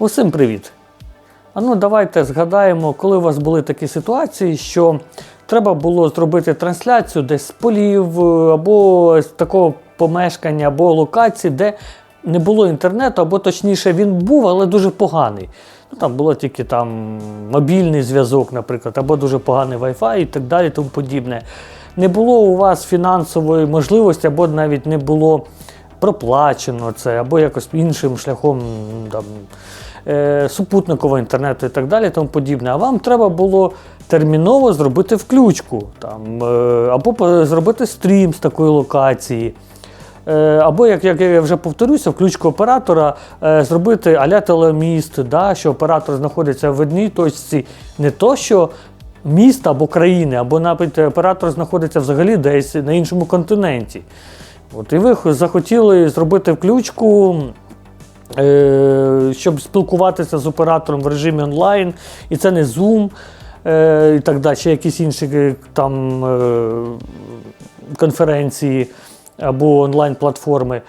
Усім привіт! А ну давайте згадаємо, коли у вас були такі ситуації, що треба було зробити трансляцію десь з полів е, або з такого помешкання, або локації, де не було інтернету, або точніше він був, але дуже поганий. Ну, там було тільки там мобільний зв'язок, наприклад, або дуже поганий Wi-Fi і так далі, тому подібне. Не було у вас фінансової можливості, або навіть не було проплачено це, або якось іншим шляхом там, супутникового інтернету і так далі, тому подібне. А вам треба було терміново зробити включку, там, е, або зробити стрім з такої локації. Е, Або, як, як я вже повторюся, включку оператора е, зробити аля телеміст, да, що оператор знаходиться в одній точці, не то, що міста або країни, або навіть оператор знаходиться взагалі десь на іншому континенті. От, і ви захотіли зробити включку, е, щоб спілкуватися з оператором в режимі онлайн, і це не Zoom е, і так далі, чи якісь інші е, там е, конференції або онлайн-платформи.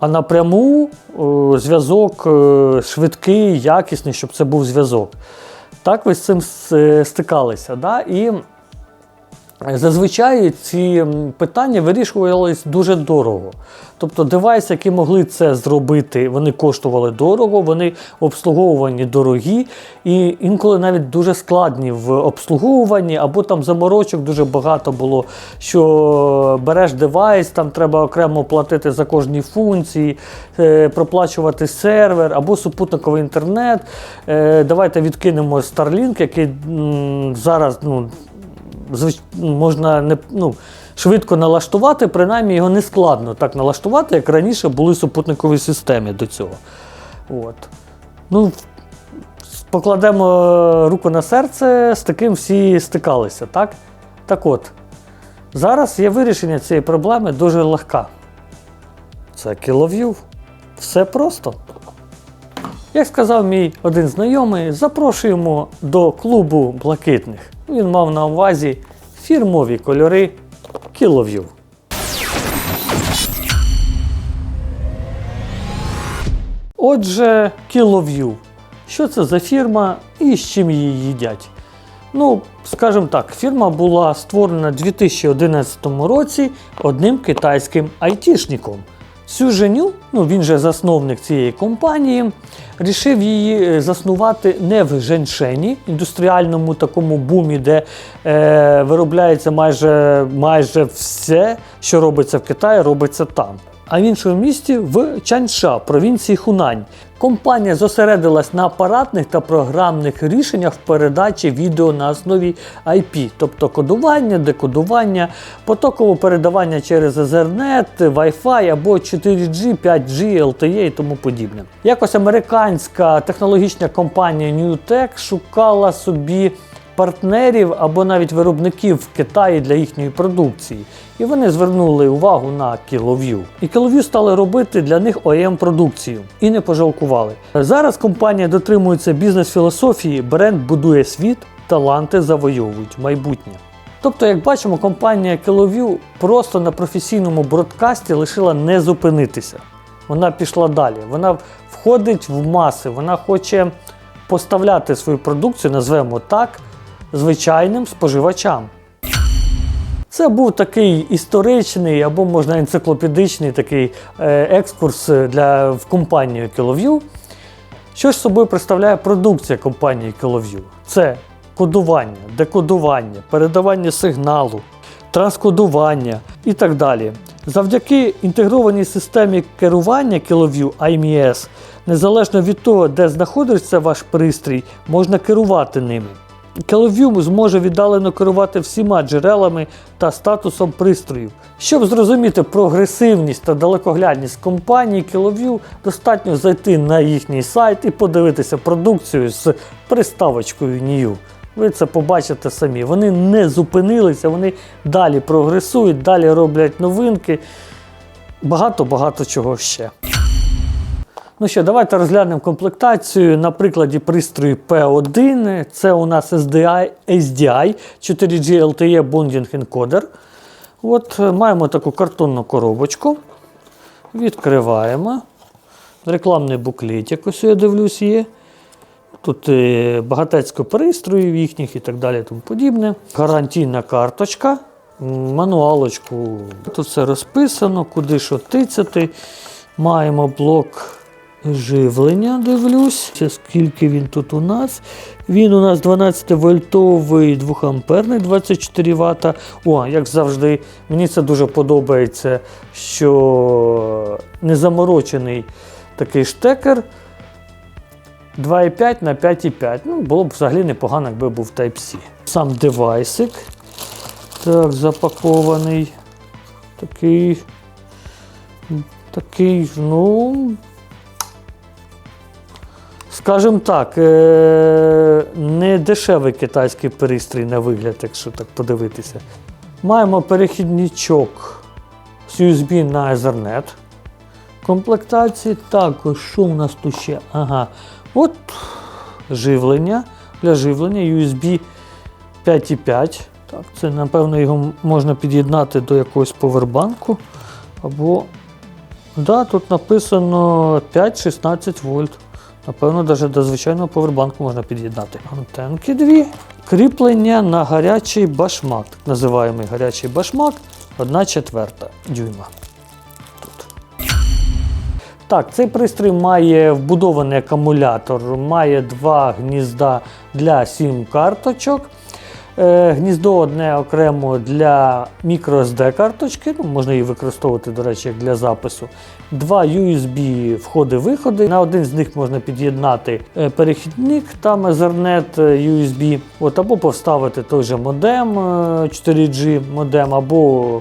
А напряму е, зв'язок е, швидкий, якісний, щоб це був зв'язок. Так ви з цим стикалися. Да? І Зазвичай ці питання вирішувались дуже дорого. Тобто девайси, які могли це зробити, вони коштували дорого, вони обслуговувані дорогі і інколи навіть дуже складні в обслуговуванні, або там заморочок дуже багато було. Що береш девайс, там треба окремо платити за кожні функції, е, проплачувати сервер або супутниковий інтернет. Е, Давайте відкинемо Starlink, який зараз ну, можна не, ну, швидко налаштувати, принаймні його не складно так налаштувати, як раніше були супутникові системи до цього. От. Ну, покладемо руку на серце, з таким всі стикалися, так? Так от, зараз є вирішення цієї проблеми дуже легка. Це кілов'ю. Все просто. Як сказав мій один знайомий, запрошуємо до клубу блакитних. Він мав на увазі фірмові кольори Кілов'ю. Отже, Кілов'ю. Що це за фірма і з чим її їдять? Ну, скажімо так, фірма була створена у 2011 році одним китайським айтішником. Сю Женю, ну він же засновник цієї компанії, рішив її е, заснувати не в Женшені, індустріальному такому бумі, де е, виробляється майже, майже все, що робиться в Китаї, робиться там. А в іншому місті в Чанша, провінції Хунань. Компанія зосередилась на апаратних та програмних рішеннях в передачі відео на основі IP, тобто кодування, декодування, потокове передавання через Ethernet, Wi-Fi або 4G, 5G, LTE і тому подібне. Якось американська технологічна компанія NewTek шукала собі партнерів або навіть виробників в Китаї для їхньої продукції. І вони звернули увагу на Kiloview. І Kiloview стали робити для них OEM продукцію і не пожалкували. Зараз компанія дотримується бізнес-філософії, бренд будує світ, таланти завойовують майбутнє. Тобто, як бачимо, компанія Kiloview просто на професійному бродкасті лишила не зупинитися. Вона пішла далі. Вона входить в маси, вона хоче поставляти свою продукцію, назвемо так, звичайним споживачам. Це був такий історичний або можна енциклопедичний такий е, екскурс для, в компанію Kiloview. Що ж собою представляє продукція компанії Kiloview? Це кодування, декодування, передавання сигналу, транскодування і так далі. Завдяки інтегрованій системі керування Kiloview IMS, незалежно від того, де знаходиться ваш пристрій, можна керувати ними. Kiloview зможе віддалено керувати всіма джерелами та статусом пристроїв. Щоб зрозуміти прогресивність та далекоглядність компанії Kiloview, достатньо зайти на їхній сайт і подивитися продукцію з приставочкою New. Ви це побачите самі. Вони не зупинилися, вони далі прогресують, далі роблять новинки. Багато-багато чого ще. Ну що, давайте розглянемо комплектацію на прикладі пристрою P1. Це у нас SDI, SDI 4G LTE Bonding Encoder. От е, маємо таку картонну коробочку. Відкриваємо. Рекламний буклетик, ось я дивлюсь, є. Тут е, багатецько пристроїв їхніх і так далі. Тому подібне. Гарантійна карточка, мануалочку. Тут все розписано, куди що тицяти. Маємо блок живлення, дивлюсь. Скільки він тут у нас. Він у нас 12 вольтовий 2 амперний 24 Вт. О, як завжди, мені це дуже подобається, що незаморочений такий штекер. 2,5 на 5,5. Ну, було б взагалі непогано, якби був Type-C. Сам девайсик. Так, запакований. Такий. Такий, ну. Скажімо так, е- не дешевий китайський пристрій на вигляд, якщо так подивитися. Маємо перехідничок з USB на Ethernet комплектації. Також, що у нас тут ще? Ага. От живлення. Для живлення USB 5.5. Так, це, напевно, його можна під'єднати до якогось повербанку. Або. Да, тут написано 5-16 вольт. Напевно, навіть до звичайного повербанку можна під'єднати. Антенки дві. Кріплення на гарячий башмак. Так називаємо гарячий башмак 1 четверта дюйма. Так, цей пристрій має вбудований акумулятор, має два гнізда для сім карточок. Е, Гніздо одне окремо для microSD карточки, ну, можна її використовувати, до речі, як для запису. Два USB входи-виходи. На один з них можна під'єднати е, перехідник, там Ethernet е, USB, от, або поставити той же модем е, 4G модем, або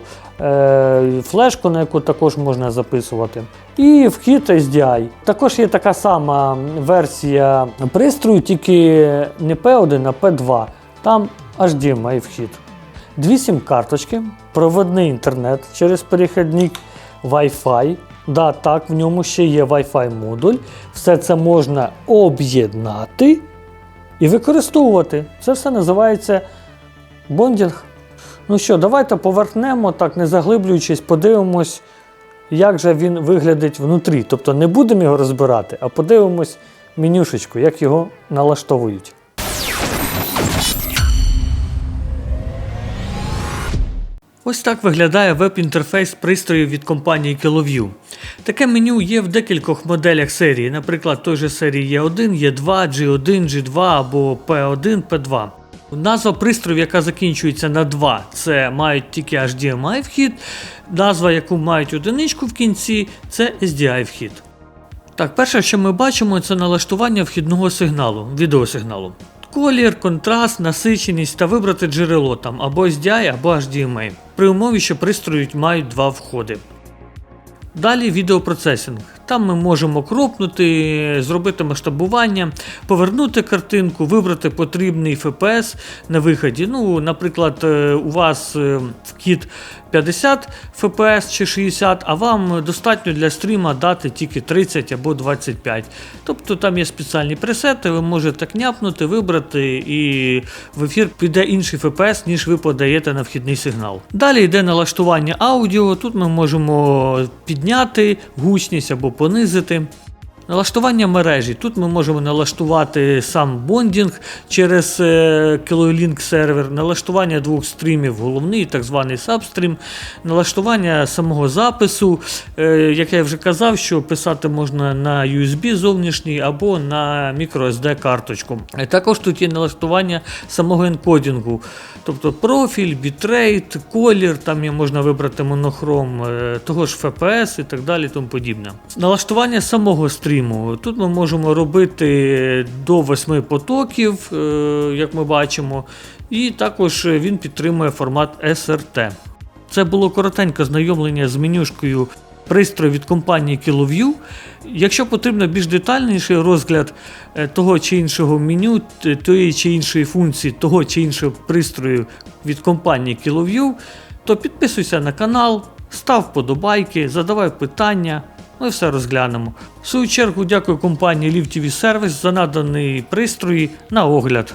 флешку, на яку також можна записувати. І вхід SDI. Також є така сама версія пристрою, тільки не P1, а P2. Там HDMI вхід. Дві сім-карточки, проводний інтернет через перехідник Wi-Fi. Да, так, в ньому ще є Wi-Fi модуль. Все це можна об'єднати і використовувати. Це все називається бондінг. Ну що, давайте поверхнемо, так не заглиблюючись, подивимось, як же він виглядить внутрі. Тобто не будемо його розбирати, а подивимось менюшечку, як його налаштовують. Ось так виглядає веб-інтерфейс пристроїв від компанії KiloView. Таке меню є в декількох моделях серії, наприклад, той же серії E1, E2, G1, G2 або P1, P2. Назва пристроїв, яка закінчується на 2, це мають тільки HDMI вхід. Назва, яку мають одиничку в кінці, це SDI вхід. Так, перше, що ми бачимо, це налаштування вхідного сигналу, відеосигналу. Колір, контраст, насиченість та вибрати джерело там або SDI, або HDMI. При умові, що пристрої мають два входи. Далі відеопроцесінг. Там ми можемо кропнути, зробити масштабування, повернути картинку, вибрати потрібний FPS на виході. Ну, Наприклад, е, у вас е, вхід 50 FPS чи 60, а вам достатньо для стріма дати тільки 30 або 25. Тобто там є спеціальні пресети, ви можете княпнути, вибрати, і в ефір піде інший FPS, ніж ви подаєте на вхідний сигнал. Далі йде налаштування аудіо. Тут ми можемо підняти гучність або понизити. Налаштування мережі. Тут ми можемо налаштувати сам бондінг через е, Kilolink сервер, налаштування двох стрімів, головний так званий сабстрім, налаштування самого запису. Е, як я вже казав, що писати можна на USB зовнішній або на microSD карточку. Е, Також тут є налаштування самого енкодінгу, тобто профіль, бітрейт, колір, там є можна вибрати монохром, того ж FPS і так далі. Тому подібне. Налаштування самого стріму. Тут ми можемо робити до 8 потоків, е, як ми бачимо, і також він підтримує формат SRT. Це було коротеньке знайомлення з менюшкою пристрою від компанії KiloView. Якщо потрібно більш детальніший розгляд е, того чи іншого меню, тої чи іншої функції, того чи іншого пристрою від компанії KiloView, то підписуйся на канал, став вподобайки, задавай питання. Ми все розглянемо. В свою чергу дякую компанії Лівтіві сервіс за надані пристрої на огляд.